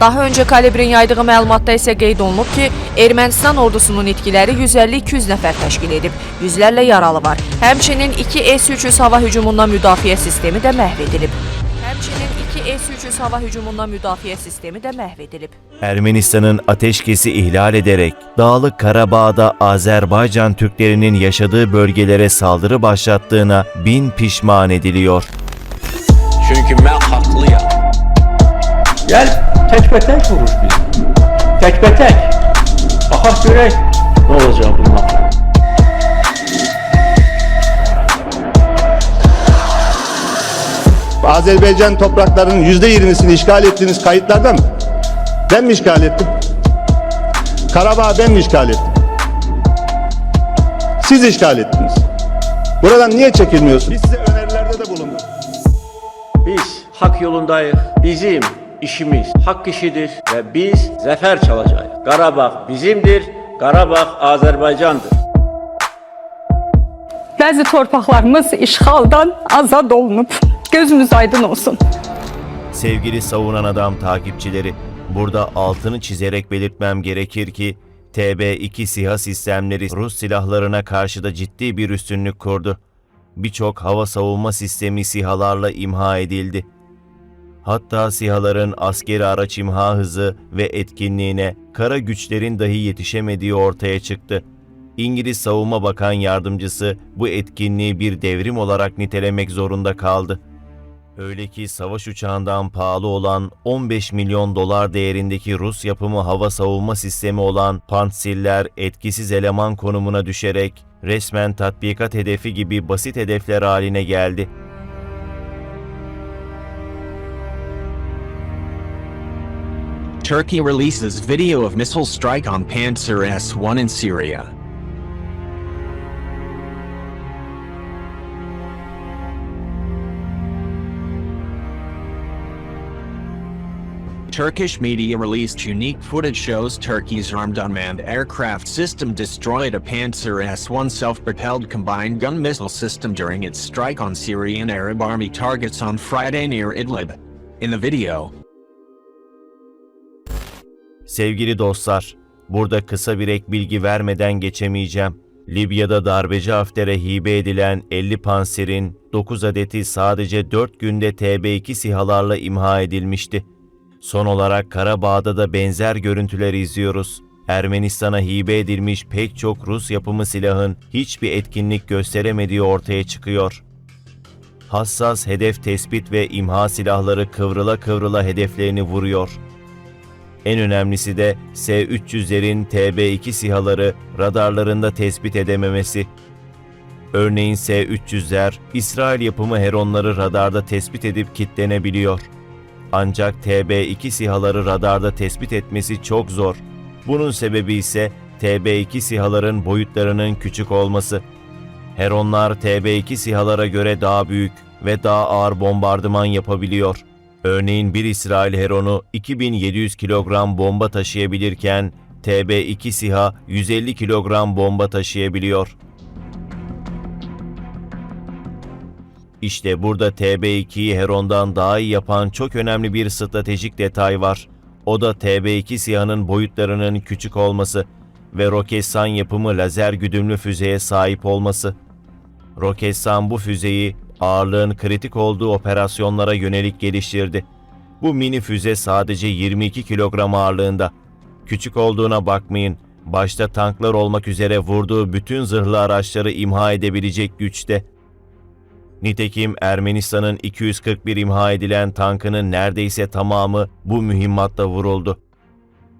Daha öncə Kalibrin yaydığı məlumatda isə qeyd olunub ki, Ermənistan ordusunun itkiləri 150-200 nəfər təşkil edib, yüzlərlə yaralı var. Həmçinin 2 S-300 hava hücumundan müdafiə sistemi də məhv edilib. Həmçinin 2 S-300 hava hücumundan müdafiə sistemi də məhv edilib. Ermenistan'ın ateşkesi ihlal ederek Dağlık Karabağ'da Azerbaycan Türklerinin yaşadığı bölgelere saldırı başlattığına bin pişman ediliyor. Çünkü ben haklıyım. Gel tekbetek vuruş biz. Tekbetek. Bakak görək ne olacak bundan. Azerbaycan topraklarının yüzde yirmisini işgal ettiğiniz kayıtlarda mı? Ben mi işgal ettim? Karabağ ben mi işgal ettim? Siz işgal ettiniz. Buradan niye çekilmiyorsun? Biz size önerilerde de bulunduk. Biz hak yolundayız. Bizim işimiz hak işidir ve biz zafer çalacağız. Karabağ bizimdir, Karabağ Azerbaycan'dır. Bəzi torpaqlarımız işğaldan azad olunub. Gözünüz aydın olsun. Sevgili savunan adam takipçileri, burada altını çizerek belirtmem gerekir ki TB2 SİHA sistemleri Rus silahlarına karşı da ciddi bir üstünlük kurdu. Birçok hava savunma sistemi SİHA'larla imha edildi. Hatta SİHA'ların askeri araç imha hızı ve etkinliğine kara güçlerin dahi yetişemediği ortaya çıktı. İngiliz Savunma Bakan Yardımcısı bu etkinliği bir devrim olarak nitelemek zorunda kaldı. Öyle ki savaş uçağından pahalı olan 15 milyon dolar değerindeki Rus yapımı hava savunma sistemi olan Pantsirler etkisiz eleman konumuna düşerek resmen tatbikat hedefi gibi basit hedefler haline geldi. Turkey releases video of missile strike on Panzer S-1 in Syria. Turkish media released unique footage shows Turkey's armed unmanned aircraft system destroyed a Panzer S-1 self-propelled combined gun missile system during its strike on Syrian Arab army targets on Friday near Idlib. In the video, Sevgili dostlar, burada kısa bir ek bilgi vermeden geçemeyeceğim. Libya'da darbeci Hafter'e hibe edilen 50 panserin 9 adeti sadece 4 günde TB2 sihalarla imha edilmişti. Son olarak Karabağ'da da benzer görüntüler izliyoruz. Ermenistan'a hibe edilmiş pek çok Rus yapımı silahın hiçbir etkinlik gösteremediği ortaya çıkıyor. Hassas hedef tespit ve imha silahları kıvrıla kıvrıla hedeflerini vuruyor. En önemlisi de S-300'lerin TB2 sihaları radarlarında tespit edememesi. Örneğin S-300'ler İsrail yapımı Heronları radarda tespit edip kitlenebiliyor. Ancak TB2 sihaları radarda tespit etmesi çok zor. Bunun sebebi ise TB2 sihaların boyutlarının küçük olması. Heronlar TB2 sihalara göre daha büyük ve daha ağır bombardıman yapabiliyor. Örneğin bir İsrail Heron'u 2700 kilogram bomba taşıyabilirken TB2 SİHA 150 kilogram bomba taşıyabiliyor. İşte burada TB2'yi Heron'dan daha iyi yapan çok önemli bir stratejik detay var. O da TB2 SİHA'nın boyutlarının küçük olması ve Roketsan yapımı lazer güdümlü füzeye sahip olması. Roketsan bu füzeyi ağırlığın kritik olduğu operasyonlara yönelik geliştirdi. Bu mini füze sadece 22 kilogram ağırlığında. Küçük olduğuna bakmayın. Başta tanklar olmak üzere vurduğu bütün zırhlı araçları imha edebilecek güçte. Nitekim Ermenistan'ın 241 imha edilen tankının neredeyse tamamı bu mühimmatla vuruldu.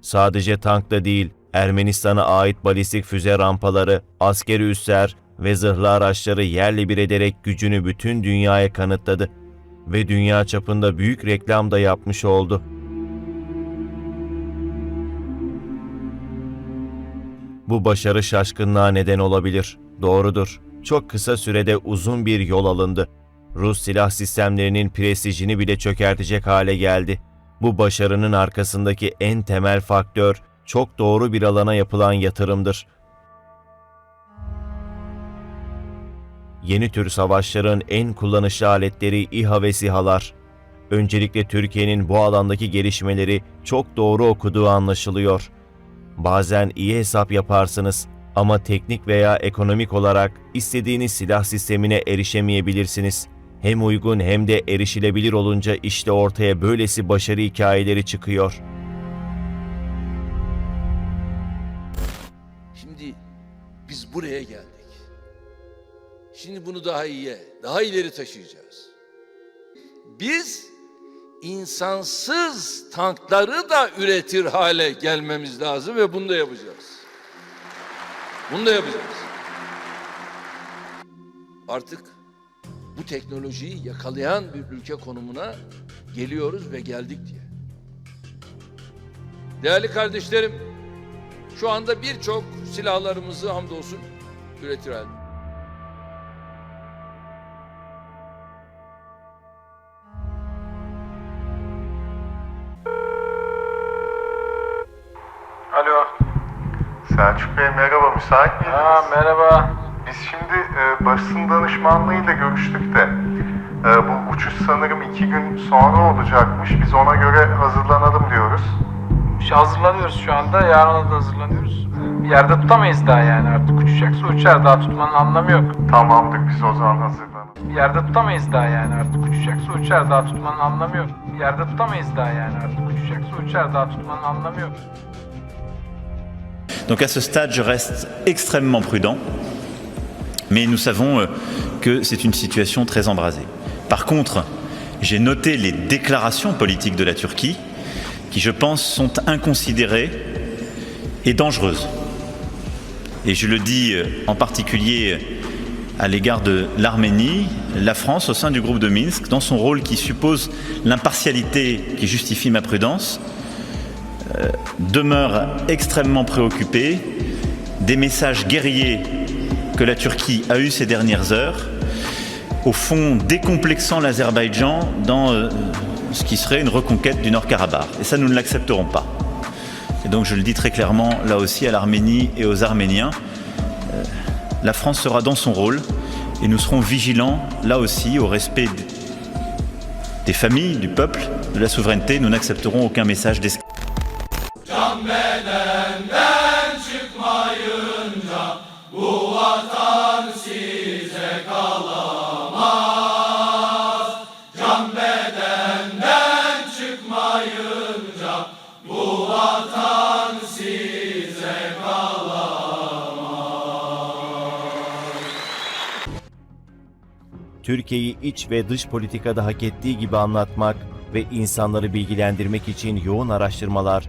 Sadece tankta değil, Ermenistan'a ait balistik füze rampaları, askeri üsler ve zırhlı araçları yerle bir ederek gücünü bütün dünyaya kanıtladı ve dünya çapında büyük reklam da yapmış oldu. Bu başarı şaşkınlığa neden olabilir. Doğrudur. Çok kısa sürede uzun bir yol alındı. Rus silah sistemlerinin prestijini bile çökertecek hale geldi. Bu başarının arkasındaki en temel faktör çok doğru bir alana yapılan yatırımdır. Yeni tür savaşların en kullanışlı aletleri İHA ve SİHA'lar. Öncelikle Türkiye'nin bu alandaki gelişmeleri çok doğru okuduğu anlaşılıyor. Bazen iyi hesap yaparsınız ama teknik veya ekonomik olarak istediğiniz silah sistemine erişemeyebilirsiniz. Hem uygun hem de erişilebilir olunca işte ortaya böylesi başarı hikayeleri çıkıyor. Şimdi biz buraya geldik. Şimdi bunu daha iyiye, daha ileri taşıyacağız. Biz insansız tankları da üretir hale gelmemiz lazım ve bunu da yapacağız. Bunu da yapacağız. Artık bu teknolojiyi yakalayan bir ülke konumuna geliyoruz ve geldik diye. Değerli kardeşlerim, şu anda birçok silahlarımızı hamdolsun üretir halde. Selçuk Bey merhaba, müsait miydiniz? Ha, merhaba. Biz şimdi e, basın danışmanlığıyla görüştük de e, bu uçuş sanırım iki gün sonra olacakmış. Biz ona göre hazırlanalım diyoruz. Şu hazırlanıyoruz şu anda. Yarına da hazırlanıyoruz. Bir yerde tutamayız daha yani artık uçacaksa uçar. Daha tutmanın anlamı yok. Tamamdır, biz o zaman hazırlanalım. Bir yerde tutamayız daha yani artık uçacaksa uçar. Daha tutmanın anlamı yok. Bir yerde tutamayız daha yani artık uçacaksa uçar. Daha tutmanın anlamı yok. Donc à ce stade, je reste extrêmement prudent, mais nous savons euh, que c'est une situation très embrasée. Par contre, j'ai noté les déclarations politiques de la Turquie, qui je pense sont inconsidérées et dangereuses. Et je le dis euh, en particulier à l'égard de l'Arménie, la France, au sein du groupe de Minsk, dans son rôle qui suppose l'impartialité qui justifie ma prudence, demeure extrêmement préoccupée des messages guerriers que la Turquie a eus ces dernières heures, au fond décomplexant l'Azerbaïdjan dans euh, ce qui serait une reconquête du Nord-Karabakh. Et ça, nous ne l'accepterons pas. Et donc je le dis très clairement là aussi à l'Arménie et aux Arméniens, euh, la France sera dans son rôle et nous serons vigilants là aussi au respect des familles, du peuple, de la souveraineté. Nous n'accepterons aucun message d'escalade. Türkiye'yi iç ve dış politikada hak ettiği gibi anlatmak ve insanları bilgilendirmek için yoğun araştırmalar